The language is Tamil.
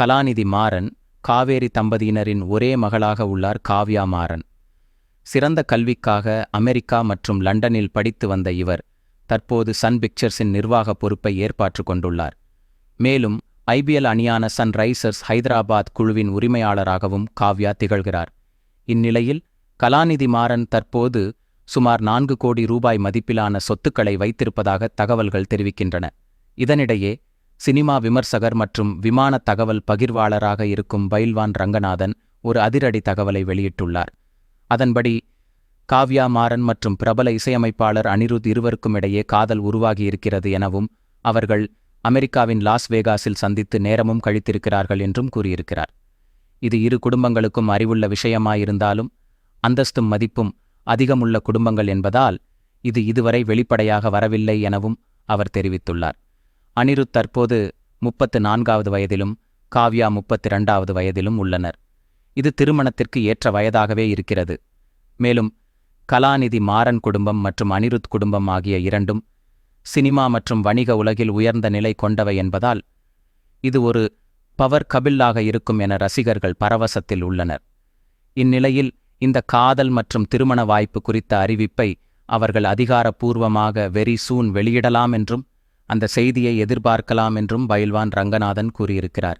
கலாநிதி மாறன் காவேரி தம்பதியினரின் ஒரே மகளாக உள்ளார் காவ்யா மாறன். சிறந்த கல்விக்காக அமெரிக்கா மற்றும் லண்டனில் படித்து வந்த இவர் தற்போது சன் பிக்சர்ஸின் நிர்வாக பொறுப்பை ஏற்பாற்றுக் கொண்டுள்ளார். மேலும் ஐபிஎல் அணியான சன் ரைசர்ஸ் ஹைதராபாத் குழுவின் உரிமையாளராகவும் காவ்யா திகழ்கிறார். இந்நிலையில் கலாநிதி மாறன் தற்போது சுமார் நான்கு கோடி ரூபாய் மதிப்பிலான சொத்துக்களை வைத்திருப்பதாக தகவல்கள் தெரிவிக்கின்றன. இதனிடையே சினிமா விமர்சகர் மற்றும் விமான தகவல் பகிர்வாளராக இருக்கும் பைல்வான் ரங்கநாதன் ஒரு அதிரடி தகவலை வெளியிட்டுள்ளார். அதன்படி காவ்யா மாறன் மற்றும் பிரபல இசையமைப்பாளர் அனிருத் இருவருக்கும் இடையே காதல் உருவாகியிருக்கிறது எனவும் அவர்கள் அமெரிக்காவின் லாஸ் வேகாஸில் சந்தித்து நேரமும் கழித்திருக்கிறார்கள் என்றும் கூறியிருக்கிறார். இது இரு குடும்பங்களுக்கும் அறிவுள்ள விஷயமாயிருந்தாலும் அந்தஸ்தும் மதிப்பும் அதிகமுள்ள குடும்பங்கள் என்பதால் இது இதுவரை வெளிப்படையாக வரவில்லை எனவும் அவர் தெரிவித்துள்ளார். அனிருத் தற்போது முப்பத்து நான்காவது வயதிலும் காவ்யா முப்பத்தி இரண்டாவது வயதிலும் உள்ளனர். இது திருமணத்திற்கு ஏற்ற வயதாகவே இருக்கிறது. மேலும் கலாநிதி மாறன் குடும்பம் மற்றும் அனிருத் குடும்பம் ஆகிய இரண்டும் சினிமா மற்றும் வணிக உலகில் உயர்ந்த நிலை கொண்டவை என்பதால் இது ஒரு பவர் கபில்லாக இருக்கும் என ரசிகர்கள் பரவசத்தில் உள்ளனர். இந்நிலையில் இந்த காதல் மற்றும் திருமண வாய்ப்பு குறித்த அறிவிப்பை அவர்கள் அதிகாரப்பூர்வமாக வெரி சூன் வெளியிடலாம் என்றும் அந்த செய்தியை எதிர்பார்க்கலாம் என்றும் பயில்வான் ரங்கநாதன் கூறியிருக்கிறார்.